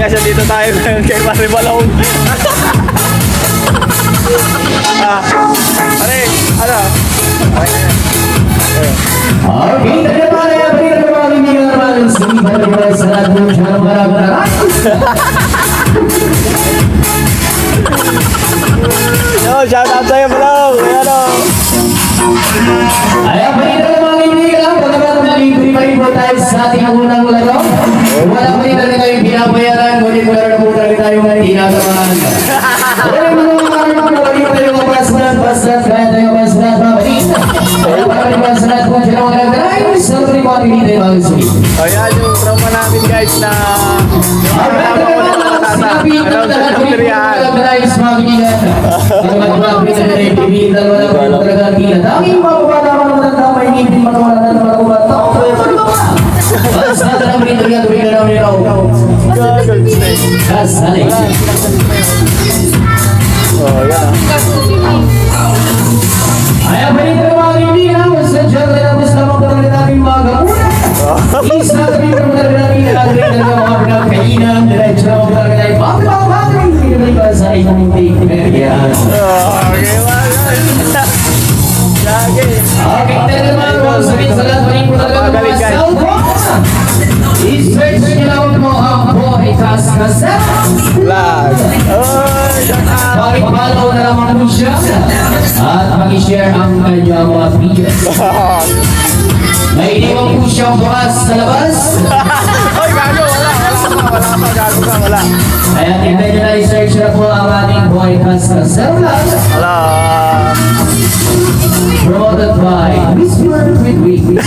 Guys, dito tayo ngayon kay Pare Balong. ah, pare, ano? Okay, terima kasih terima kasih terima kasih terima kasih sangat berharap Yo, shout out sa'yo, Balong. Ayan o. Ay, apa ini mga kaibigan? Pagkakataon na libre po tayo sa ating unang laro. Wala pa rin binabayaran, ngunit wala tayong tinatamaan. Wala mga karang mga wali pa tayo kapaslat, paslat, kaya tayo paslat, mabalik. Wala pa rin paslat po siya mga nagdaray. Sa rin po ating hindi mga gusto. Ayan yung trauma namin guys na yung kasama ko na sa kateriyahan. Oh, yan ah. Ayaw pa rin tayo mga kaibigan, basta dyan tayo tapos lamang talaga natin mga kapuna. Isa kami kung talaga natin nalagay talaga mga pinagkainan, diretso lamang talaga tayo pagpapagay, hindi naman iba sa isang hindi. Oh, okay guys. Lagi. Okay, mga kung sabihin sa lahat pa rin po talaga ng Magaling, guys. Pakipollow na lamang po siya. At pakishare ang kanyang mga videos. May iniwan po siyang bukas sa labas. Oy, gago. Wala, wala. Wala. Gago ka. Wala. Kaya tignan nyo na i-search na po ang ating Boy Kaskasa vlog. Wala. Promoted by Whisper with Wings.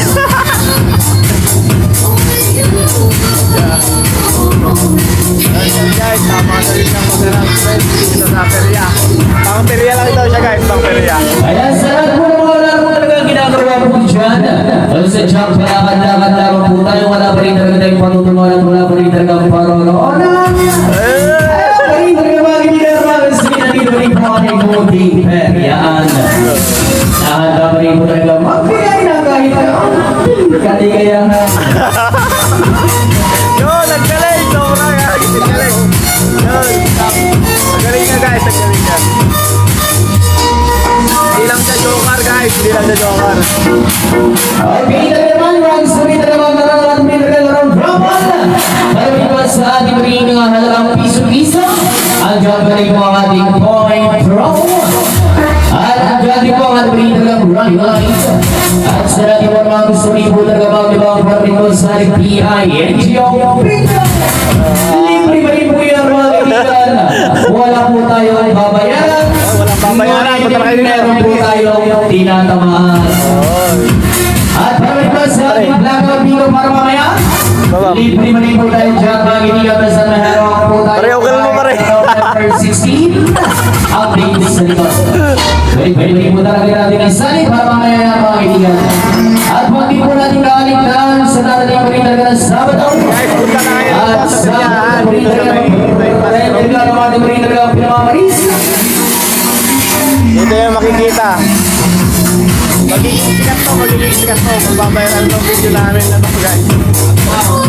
Ayan guys, tama na rin ng masarap Perya lang daw siya guys, pang perya. Kaya sa lahat po ng mga laro talaga ginagawa po dyan. Well, sa jump, kaya kanda-kanda po tayo. Wala pa rin talaga tayong patutungan at wala pa rin talaga parang Eh, yun, naggaling. Sobra guys, naggaling. Yun. Guys, hindi lang siya joker. Andiyan pa rin po ang ating point promo. At andiyan din po ang ating talagang running lines. At sa natin po mga gusto rin po talaga mga ibang parte po sa ating PI NGO. Libre ba rin po yan mga kaibigan? Wala po tayong babayaran. walang babayaran, punta kayo dito. Oh. At para pa sa ating blackout video para mamaya, libre mo rin po tayo dyan mga kaibigan basta meron po tayo. Pare, okay mo, pare. November 16, update sa likod. Pwede pwede po talaga natin ang sali para mamaya na mga kaibigan. At huwag din po natin kakaligtaan sa darating pa rin talaga ng Sabado. Na At sa sa pa rin talaga ang pinamamaris. Dito yung makikita. Sikat to, magiging sikat to. Magbabayaran ng video namin na to guys. Tama.